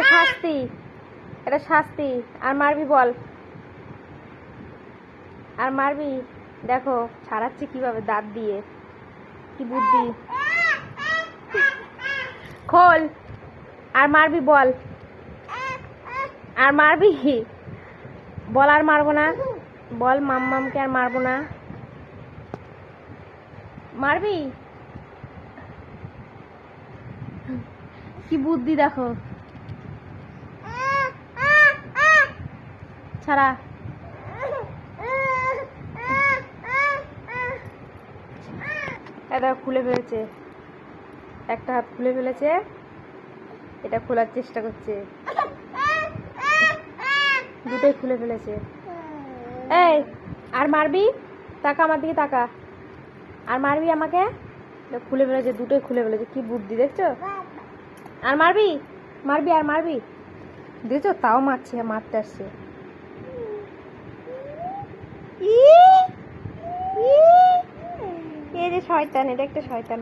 এটা শাস্তি। এটা শাস্তি। আর মারবি বল। আর মারবি? দেখো, ছাড়াচ্ছি কীভাবে দাঁত দিয়ে। কি বুদ্ধি। খোল। আর মারবি বল। আর মারবি? বল আর মারবো না। বল মাম্মামকে আর মারবো না। মারবি? কি বুদ্ধি দেখো। ছাড়া। এটা খুলে ফেলেছে। একটা হাত খুলে ফেলেছে। এটা খোলার চেষ্টা করছে। দুটোই খুলে ফেলেছে। এই, আর মারবি? তাকা আমার দিকে, তাকা। আর মারবি আমাকে? খুলে ফেলেছে, দুটোই খুলে ফেলেছে। কি বুদ্ধি, দেখছ? আর মারবি? মারবি, আর মারবি? দেখছ? তাও মারছে, মারতে আসছে। শয়তান এটা একটা শয়তান